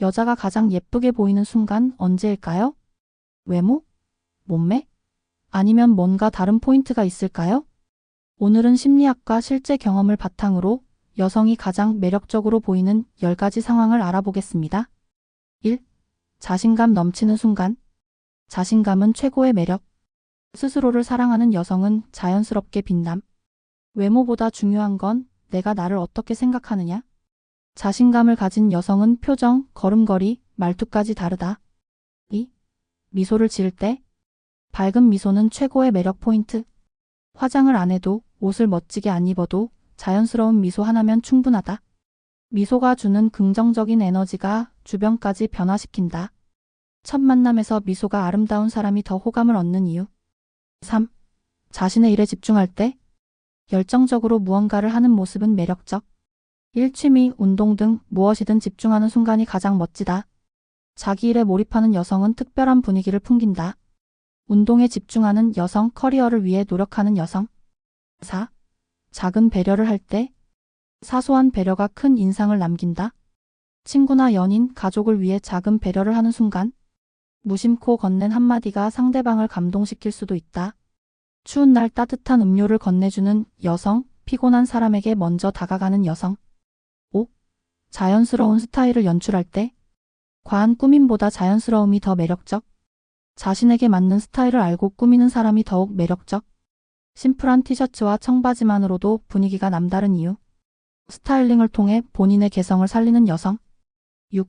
여자가 가장 예쁘게 보이는 순간 언제일까요? 외모? 몸매? 아니면 뭔가 다른 포인트가 있을까요? 오늘은 심리학과 실제 경험을 바탕으로 여성이 가장 매력적으로 보이는 10가지 상황을 알아보겠습니다. 1. 자신감 넘치는 순간. 자신감은 최고의 매력. 스스로를 사랑하는 여성은 자연스럽게 빛남. 외모보다 중요한 건 내가 나를 어떻게 생각하느냐? 자신감을 가진 여성은 표정, 걸음걸이, 말투까지 다르다. 2. 미소를 지을 때. 밝은 미소는 최고의 매력 포인트. 화장을 안 해도 옷을 멋지게 안 입어도 자연스러운 미소 하나면 충분하다. 미소가 주는 긍정적인 에너지가 주변까지 변화시킨다. 첫 만남에서 미소가 아름다운 사람이 더 호감을 얻는 이유. 3. 자신의 일에 집중할 때 열정적으로 무언가를 하는 모습은 매력적. 일 취미, 운동 등 무엇이든 집중하는 순간이 가장 멋지다. 자기 일에 몰입하는 여성은 특별한 분위기를 풍긴다. 운동에 집중하는 여성, 커리어를 위해 노력하는 여성. 4. 작은 배려를 할 때 사소한 배려가 큰 인상을 남긴다. 친구나 연인, 가족을 위해 작은 배려를 하는 순간 무심코 건넨 한마디가 상대방을 감동시킬 수도 있다. 추운 날 따뜻한 음료를 건네주는 여성, 피곤한 사람에게 먼저 다가가는 여성. 5. 자연스러운 스타일을 연출할 때 과한 꾸밈보다 자연스러움이 더 매력적. 자신에게 맞는 스타일을 알고 꾸미는 사람이 더욱 매력적. 심플한 티셔츠와 청바지만으로도 분위기가 남다른 이유. 스타일링을 통해 본인의 개성을 살리는 여성. 6.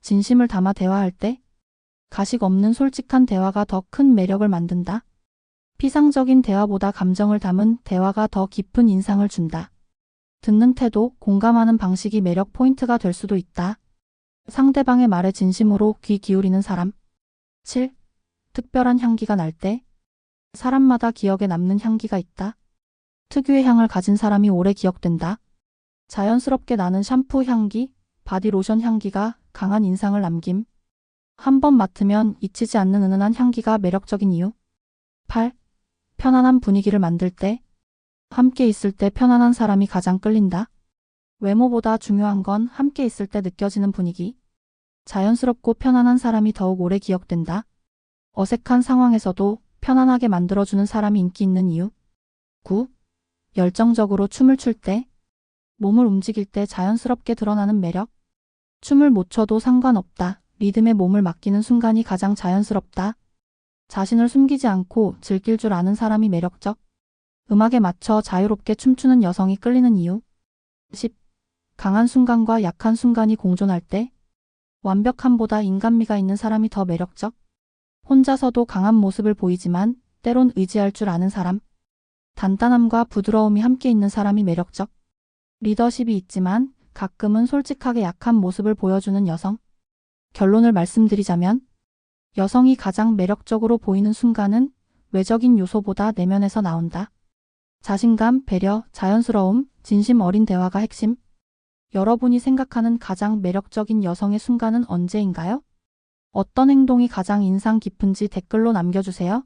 진심을 담아 대화할 때 가식 없는 솔직한 대화가 더 큰 매력을 만든다. 피상적인 대화보다 감정을 담은 대화가 더 깊은 인상을 준다. 듣는 태도, 공감하는 방식이 매력 포인트가 될 수도 있다. 상대방의 말에 진심으로 귀 기울이는 사람. 7. 특별한 향기가 날 때. 사람마다 기억에 남는 향기가 있다. 특유의 향을 가진 사람이 오래 기억된다. 자연스럽게 나는 샴푸 향기, 바디로션 향기가 강한 인상을 남김. 한 번 맡으면 잊히지 않는 은은한 향기가 매력적인 이유. 8. 편안한 분위기를 만들 때. 함께 있을 때 편안한 사람이 가장 끌린다. 외모보다 중요한 건 함께 있을 때 느껴지는 분위기. 자연스럽고 편안한 사람이 더욱 오래 기억된다. 어색한 상황에서도 편안하게 만들어주는 사람이 인기 있는 이유. 9. 열정적으로 춤을 출 때. 몸을 움직일 때 자연스럽게 드러나는 매력. 춤을 못 춰도 상관없다. 리듬에 몸을 맡기는 순간이 가장 자연스럽다. 자신을 숨기지 않고 즐길 줄 아는 사람이 매력적. 음악에 맞춰 자유롭게 춤추는 여성이 끌리는 이유. 10. 강한 순간과 약한 순간이 공존할 때. 완벽함보다 인간미가 있는 사람이 더 매력적. 혼자서도 강한 모습을 보이지만 때론 의지할 줄 아는 사람. 단단함과 부드러움이 함께 있는 사람이 매력적. 리더십이 있지만 가끔은 솔직하게 약한 모습을 보여주는 여성. 결론을 말씀드리자면 여성이 가장 매력적으로 보이는 순간은 외적인 요소보다 내면에서 나온다. 자신감, 배려, 자연스러움, 진심 어린 대화가 핵심. 여러분이 생각하는 가장 매력적인 여성의 순간은 언제인가요? 어떤 행동이 가장 인상 깊은지 댓글로 남겨주세요.